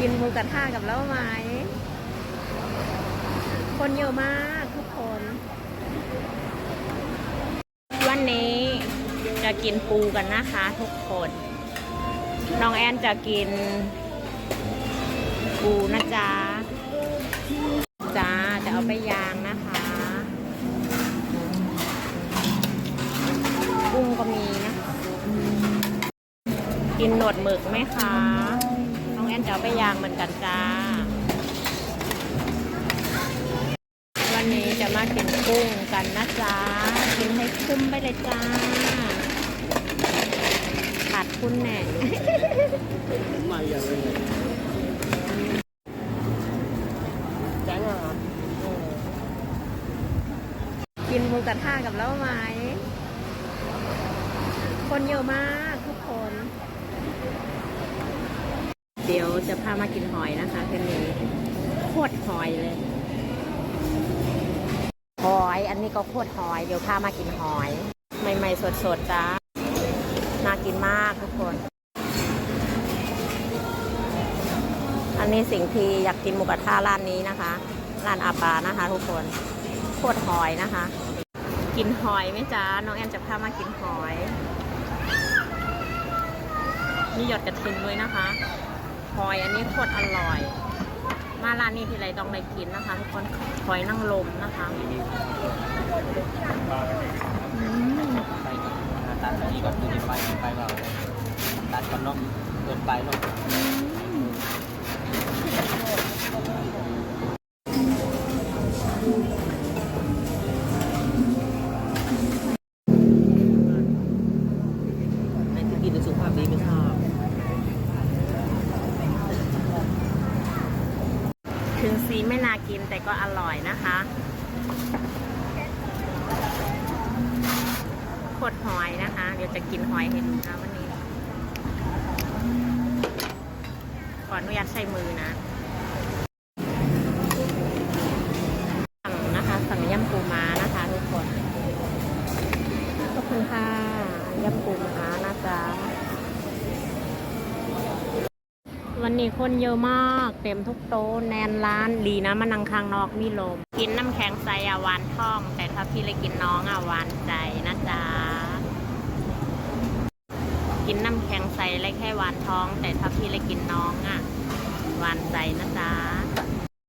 กินหมูกระทะกับเล้าไหม คนเยอะมากทุกคน วันนี้จะกินปูกันนะคะทุกคน น้องแอนจะกิน ปูนะจ๊ะจ้าจะเอาไปยางนะคะกุ้งก็มีนะ กินหนวดหมึกไหมคะ แอนจะเอาไปยางเหมือนกันจ้า วันนี้จะมากินกุ้งกันนะจ๊ะกินให้คุ้มไปเลยจ้าขาดคุณแน่มาอย่างไรแจ้งอะกินหมูกระทะกับเล้าไหมคนเยอะมากทุกคน เดี๋ยว จะพามากินหอยนะคะคืนนี้โคตรหอยเลย หอยอันนี้ก็โคตรหอย เดี๋ยวพามากินหอย ใหม่ๆสดๆจ้าน่ากินมากทุกคน อันนี้สิ่งที่อยากกินหมูกระทะร้านนี้นะคะ ร้านอาปานะคะทุกคน โคตรหอยนะคะ กินหอยไหมจ๊ะน้องแอนจะพามากินหอยมีหยอดกระทิงด้วยนะคะห อย อันนี้โคตรอร่อย มาร้านนี้ทีไรต้องได้กินนะคะทุกคนหอยนางรมนะคะอืมไปตัดนี่ก็คือไปไปเปล่าตัดก่อนเนาะเกินไปเนาะในที่กินสุขภาพดีไม่ชอบ ถึงสีไม่น่ากินแต่ก็อร่อยนะคะโคตรหอยนะคะ เดี๋ยวจะกินหอยให้ดูนะวันนี้ ขออนุญาตใช้มือนะสั่งนะคะ สั่งยำปูม้านะคะทุกคนขอบคุณค่ะยำปูม้านะจ๊ะ วันนี้คนเยอะมาก เต็มทุกโต๊ะแนนร้านดีนะมานั่งข้างนอกมีลม กินน้ำแข็งใสอะหวานท่อง แต่ถ้าพี่เลยกินน้องอะหวานใจนะจ๊ะกินน้ำแข็งใสเลยแค่หวานท้อง แต่ถ้าพี่เลยกินน้องอะหวานใจนะจ๊ะ